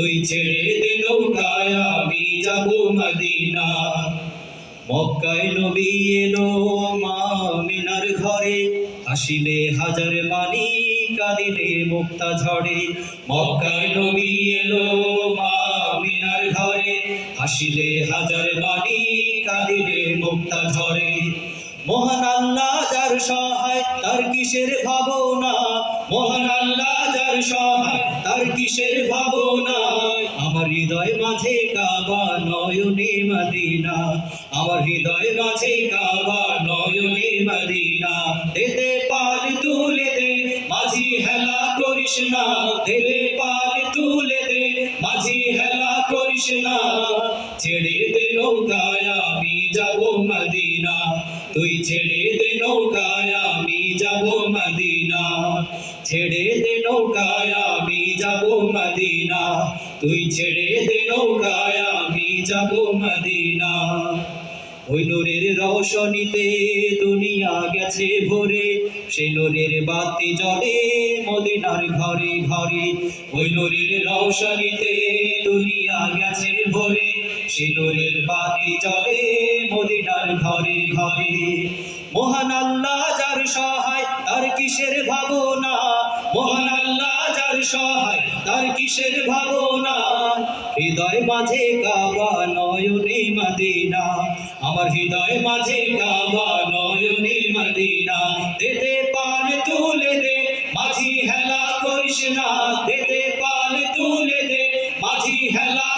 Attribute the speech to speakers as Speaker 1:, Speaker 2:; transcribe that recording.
Speaker 1: তুই ছেড়ে দে নৌকায় আমি যাব মদিনা। মক্কায় নবী এলো মা মিনার ঘরে, হাসিলে হাজার মানি কাঁদিলে মুক্তা ঝরে মক্কায় নবী এলো মা মিনার ঘরে, হাসিলে হাজার মানি কাঁদিলে মুক্তা ঝরে মহান আল্লাহ যার সহায়, তার কিসের ভাবনা? মহান আল্লাহ যার সহায়, তার কিসের ভাবনা? আমার হৃদয় মাঝে কাবা নয়নে মদিনা। আমার হৃদয় মাঝে কাবা নয়নে মদিনা। দেদে পাল তুলে দে, মাঝি হেলা করিস না। দেদে পাল তুলে দে, মাঝি হেলা করিস না। ছেড়ে দে নৌকায়, আমি যাব মদিনা। তুই ছেড়ে দে নৌকায়, আমি যাব মদিনা। ছেড়ে দে নৌকায়, আমি যাব মদিনা। তুই ছেড়ে দে নৌকায়, আমি যাব মদিনা। ওই নূরের রওশনীতে দুনিয়া গেছে ভরে সে নূরের বাতি জ্বলে মদিনার ঘরে ঘরে। ওই নূরের রওশনীতে দুনিয়া গেছে ভরে সে নূরের বাতি জ্বলে মদিনার ঘরে ঘরে। মহান আল্লাহ যার সহায়, তার কিসের ভাবনা? মহান আল্লাহ যার সহায়, তার কিসের ভাবনা? হৃদয় মাঝে কাবা নয়নে মদিনা। আমার হৃদয় মাঝে কাবা নয়নে মদিনা। দেদে পাল তুলে দে, মাঝি হেলা করিস না। দেদে পাল তুলে দে, মাঝি হেলা